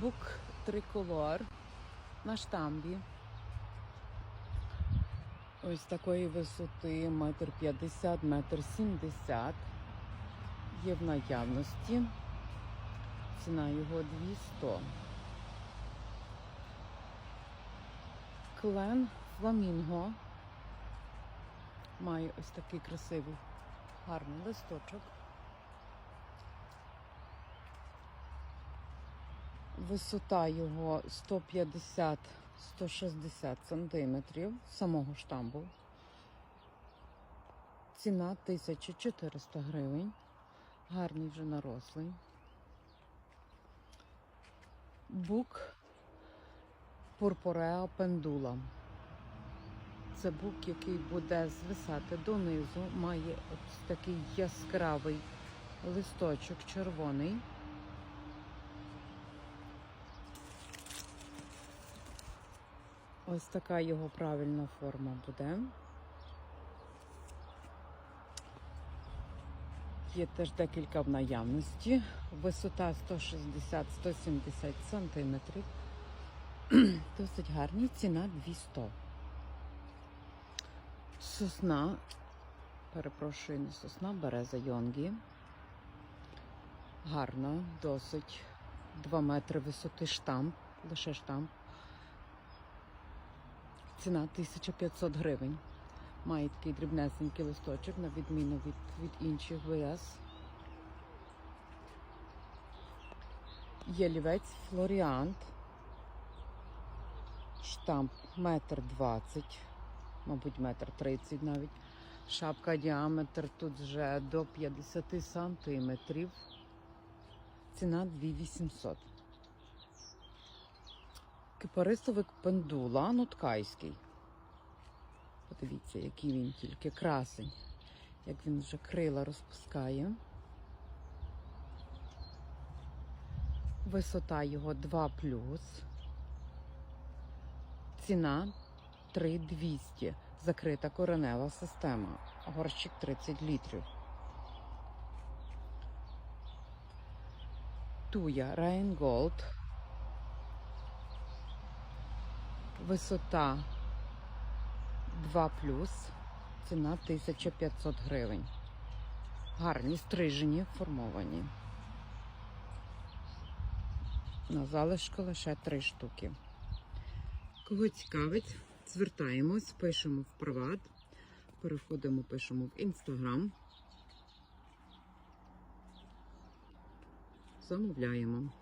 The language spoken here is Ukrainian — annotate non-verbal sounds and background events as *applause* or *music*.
Бук триколор на штамбі. Ось такої висоти метр п'ятдесят, метр сімдесят. Є в наявності. Ціна його 200. Клен фламінго. Має ось такий красивий гарний листочок. Висота його 150-160 сантиметрів самого штамбу. Ціна 1400 гривень. Гарний вже нарослий. Бук Пурпореа пендула. Це бук, який буде звисати донизу, має ось такий яскравий листочок червоний. Ось така його правильна форма буде. Є теж декілька в наявності. Висота 160-170 сантиметрів. *clears throat* Досить гарні, ціна 200. Сосна, перепрошую, не сосна, береза Йонгі. Гарна, досить 2 метри висоти штамп, лише штамп. Ціна 1500 гривень. Має такий дрібнесенький листочок, на відміну від, від інших ВС. Є лівець Флоріант. Штамп метр двадцять, мабуть, метр тридцять навіть. Шапка діаметр тут вже до 50 сантиметрів. Ціна 2800. Кипарисовик пендула, нуткайський. Подивіться, який він тільки красень, як він вже крила розпускає. Висота його 2 Ціна 3200. Закрита коренева система. Горщик 30 літрів. Туя Рейнголд. Висота 2 ціна 1500 гривень. Гарні, стрижені, формовані. На залишку лише 3 штуки. Кого цікавить, звертаємось, пишемо в приват, переходимо, пишемо в інстаграм. Замовляємо.